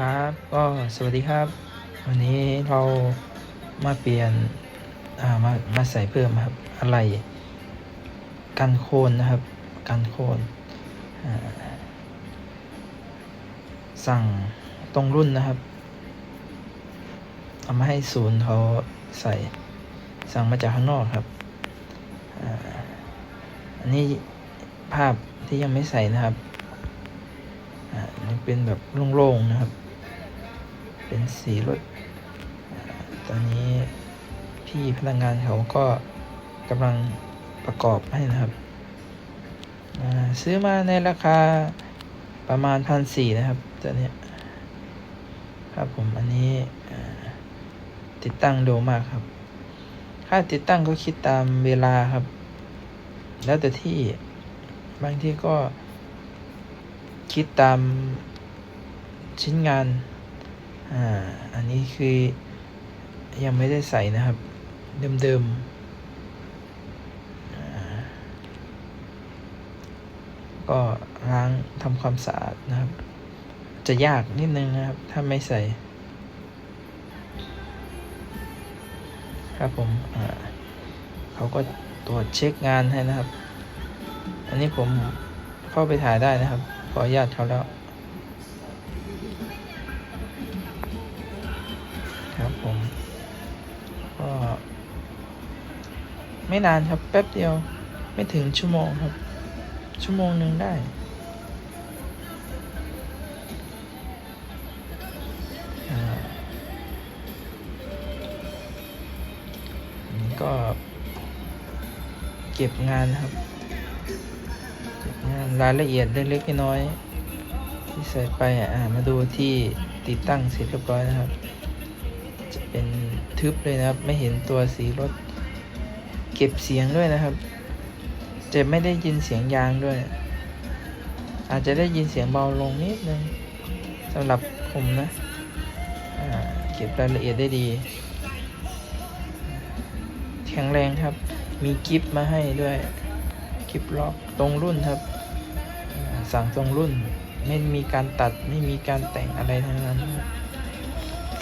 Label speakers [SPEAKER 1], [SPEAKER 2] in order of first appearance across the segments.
[SPEAKER 1] ครับก็สวัสดีครับ วันนี้เรามาเปลี่ยนอ่ามามาใส่เพิ่มครับอะไร กันโคลนนะครับ กันโคลนสั่งตรงรุ่นนะครับเอามาให้ศูนย์เขาใส่สั่งมาจากข้างนอกครับอันนี้ภาพที่ยังไม่ใส่นะครับ อ่าอันนี้เป็นแบบโล่งๆนะครับ เป็นสีรถ ตอนนี้พี่พนักงานเขาก็กำลังประกอบให้นะครับ ซื้อมาในราคาประมาณพันสี่นะครับตัวนี้ครับผมอันนี้ติดตั้งโดมากครับ ค่าติดตั้งก็คิดตามเวลาครับ แล้วแต่ที่บางที่ก็คิดตามชิ้นงาน อ่า อันนี้คือยังไม่ได้ใส่นะครับ เดิมๆก็ล้างทำความสะอาดนะครับ จะยากนิดนึงนะครับ ถ้าไม่ใส่ ครับผมอ่าเขาก็ตรวจเช็คงานให้นะครับ อันนี้ผมเข้าไปถ่ายได้นะครับ ขออนุญาตเขาแล้ว ผมก็ไม่นานครับ แป๊บเดียวไม่ถึงชั่วโมงครับ ชั่วโมงหนึ่งได้ ก็ เก็บงานครับ เก็บงานรายละเอียดเล็กๆน้อยๆที่ใส่ไปอ่ามาดูที่ติดตั้งเสร็จเรียบร้อยนะครับ จะเป็นทึบเลยนะครับ ไม่เห็นตัวสีรถ เก็บเสียงด้วยนะครับ จะไม่ได้ยินเสียงยางด้วย อาจจะได้ยินเสียงเบาลงนิดนึงสำหรับผมนะเก็บรายละเอียดได้ดี แข็งแรงครับ มีกิฟมาให้ด้วยกิฟล็อกตรงรุ่นครับ สั่งตรงรุ่น ไม่มีการตัดไม่มีการแต่งอะไรทั้งนั้นครับ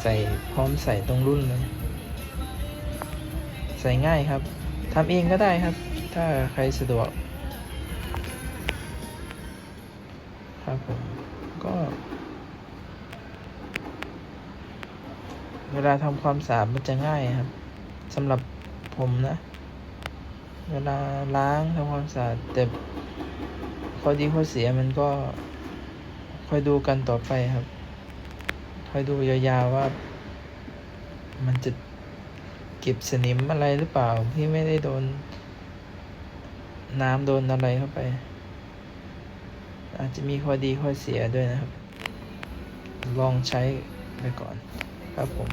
[SPEAKER 1] ใส่พร้อมใส่ตรงรุ่นเลย ใส่ง่ายครับทำเองก็ได้ครับ ถ้าใครสะดวก ครับผมก็ เวลาทำความสะอาดมันจะง่ายครับสำหรับผมนะ เวลาล้างทำความสะอาดแต่ข้อดีข้อเสียมันก็คอยดูกันต่อไปครับ คอยดูยาวๆว่า มันจะเก็บสนิมอะไรหรือเปล่าที่ไม่ได้โดน น้ำโดนอะไรเข้าไป อาจจะมีข้อดีข้อเสียด้วยนะครับ ลองใช้ไปก่อนครับผม